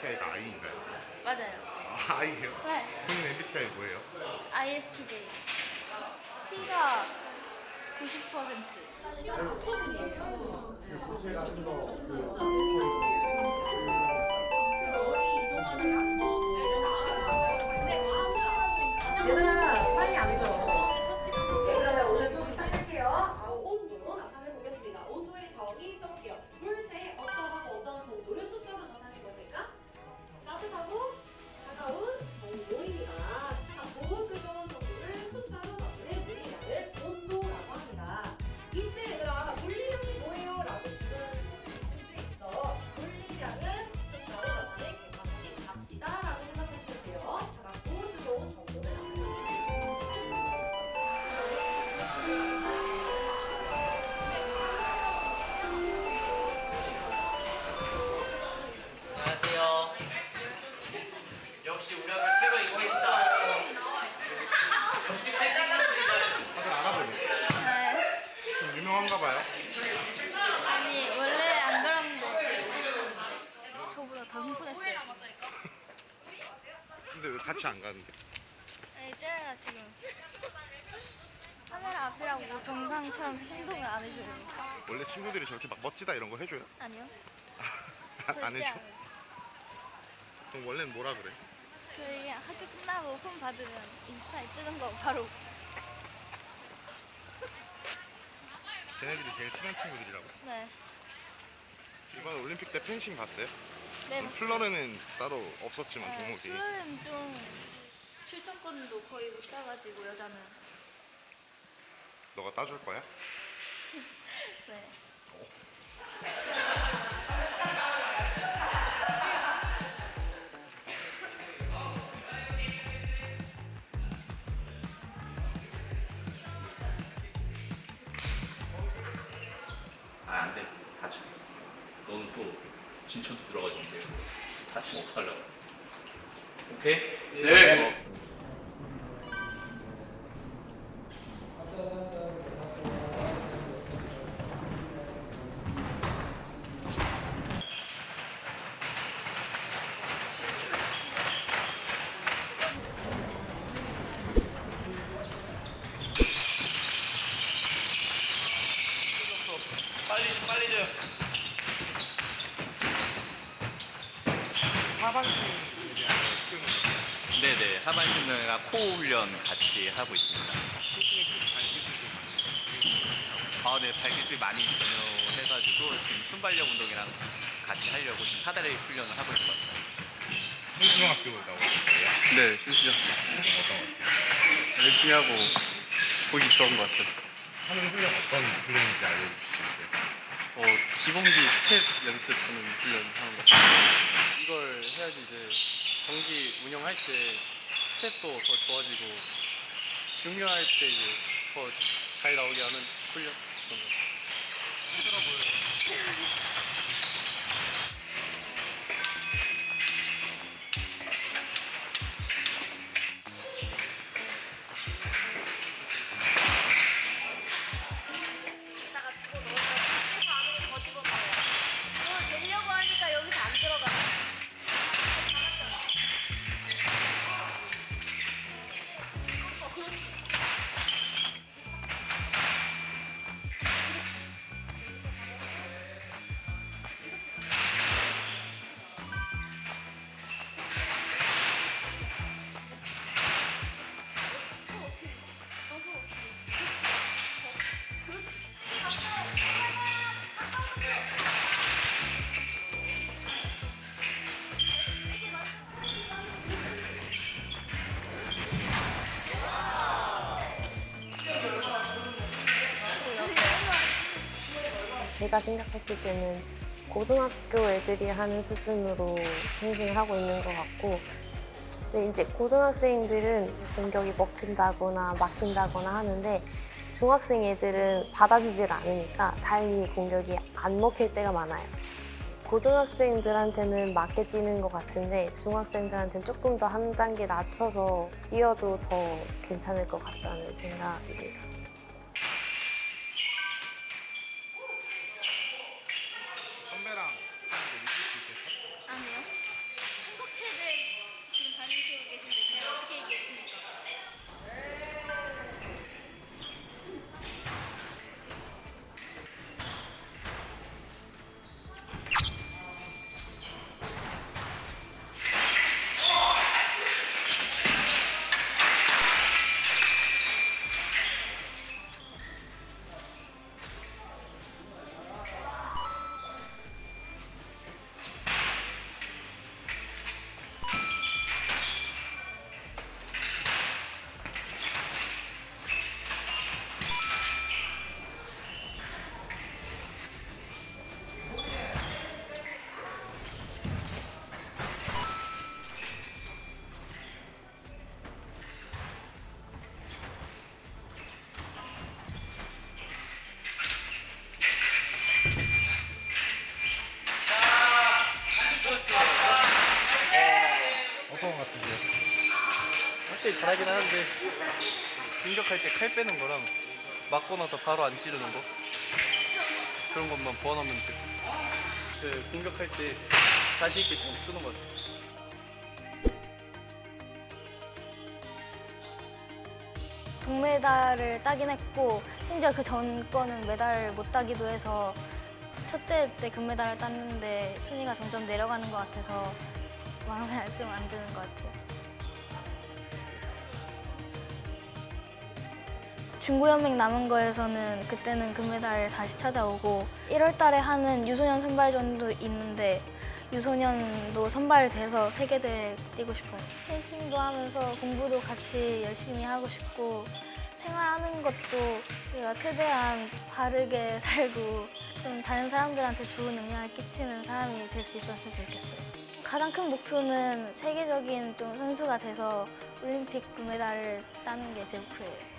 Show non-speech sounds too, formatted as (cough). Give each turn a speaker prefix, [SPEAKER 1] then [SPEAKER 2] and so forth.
[SPEAKER 1] MBTI가 I인가요?
[SPEAKER 2] 맞아요.
[SPEAKER 1] 아, I예요?
[SPEAKER 2] 네.
[SPEAKER 1] 본인 MBTI 뭐예요?
[SPEAKER 2] ISTJ. T가 90%.
[SPEAKER 3] 얘들아
[SPEAKER 1] 유명한가 봐요.
[SPEAKER 2] 아니 원래 안 그랬는데 저보다 더 흥분했어요.
[SPEAKER 1] 근데 왜 같이 안 가는데?
[SPEAKER 2] 네, 쟤가 지금 카메라 앞이라고 정상처럼 행동을 안 해줘요.
[SPEAKER 1] 원래 친구들이 저렇게 막 멋지다 이런 거 해줘요?
[SPEAKER 2] 아니요.
[SPEAKER 1] 안
[SPEAKER 2] 절대
[SPEAKER 1] 해줘?
[SPEAKER 2] 안 해요.
[SPEAKER 1] 그럼 원래는 뭐라 그래?
[SPEAKER 2] 저희 학교 끝나고 폰 받으면 인스타에 뜨는 거 바로
[SPEAKER 1] 걔네들이 제일 친한 친구들이라고.
[SPEAKER 2] 네.
[SPEAKER 1] 이번 올림픽 때 펜싱 봤어요?
[SPEAKER 2] 네.
[SPEAKER 1] 음, 플러르는 따로 없었지만 종목이.
[SPEAKER 2] 술은 좀 출전권도 거의 못 따가지고 여자는
[SPEAKER 1] 너가 따줄 거야?
[SPEAKER 4] 진천도 들어가지는데 다치면 어떡하려고. 오케이? 네.
[SPEAKER 5] 빨리 좀 빨리 좀.
[SPEAKER 1] 하반신에 대한 키우는 거.
[SPEAKER 4] 네네. 하반신이랑 코 훈련 같이 하고 있습니다. 아, 네. 발기술이 많이 전혀해가지고 지금 순발력 운동이랑 같이 하려고 지금 사다리 훈련을 하고 있는 것 같아요.
[SPEAKER 1] 홍중학교 나오는 거예요?
[SPEAKER 6] 네, 신수정
[SPEAKER 1] 어떤
[SPEAKER 6] 열심히 하고 보기 좋은 것 같아요.
[SPEAKER 1] 하는 훈련 어떤 훈련인지 알려줄 수 있어요?
[SPEAKER 6] 어, 기본기 스텝 연습하는 훈련 하는 것 같아요. 이걸 해야지 이제 경기 운영할 때 스텝도 더 좋아지고 중요할 때 이제 더 잘 나오게 하는 훈련
[SPEAKER 7] 제가 생각했을 때는 고등학교 애들이 하는 수준으로 펜싱을 하고 있는 것 같고 근데 이제 고등학생들은 공격이 먹힌다거나 막힌다거나 하는데 중학생 애들은 받아주질 않으니까 다행히 공격이 안 먹힐 때가 많아요. 고등학생들한테는 맞게 뛰는 것 같은데 중학생들한테는 조금 더 한 단계 낮춰서 뛰어도 더 괜찮을 것 같다는 생각입니다.
[SPEAKER 6] 잘하긴 하는데 공격할 때 칼 빼는 거랑 맞고 나서 바로 안 찌르는 거 그런 것만 보완하면 돼. 그 공격할 때 자신 있게 잘 쏘는 것 같아.
[SPEAKER 8] 동메달을 따긴 했고 심지어 그 전 거는 메달 못 따기도 해서 첫 대회 때 금메달을 땄는데 순위가 점점 내려가는 것 같아서 마음에 좀 안 드는 것 같아요. 중고연맹 남은 거에서는 그때는 금메달 다시 찾아오고 1월 달에 하는 유소년 선발전도 있는데 유소년도 선발돼서 세계대회 뛰고 싶어요. 펜싱도 하면서 공부도 같이 열심히 하고 싶고 생활하는 것도 제가 최대한 바르게 (laughs) 살고 좀 다른 사람들한테 좋은 영향을 끼치는 사람이 될 수 있었으면 좋겠어요. 가장 큰 목표는 세계적인 좀 선수가 돼서 올림픽 금메달을 따는 게 제 목표예요.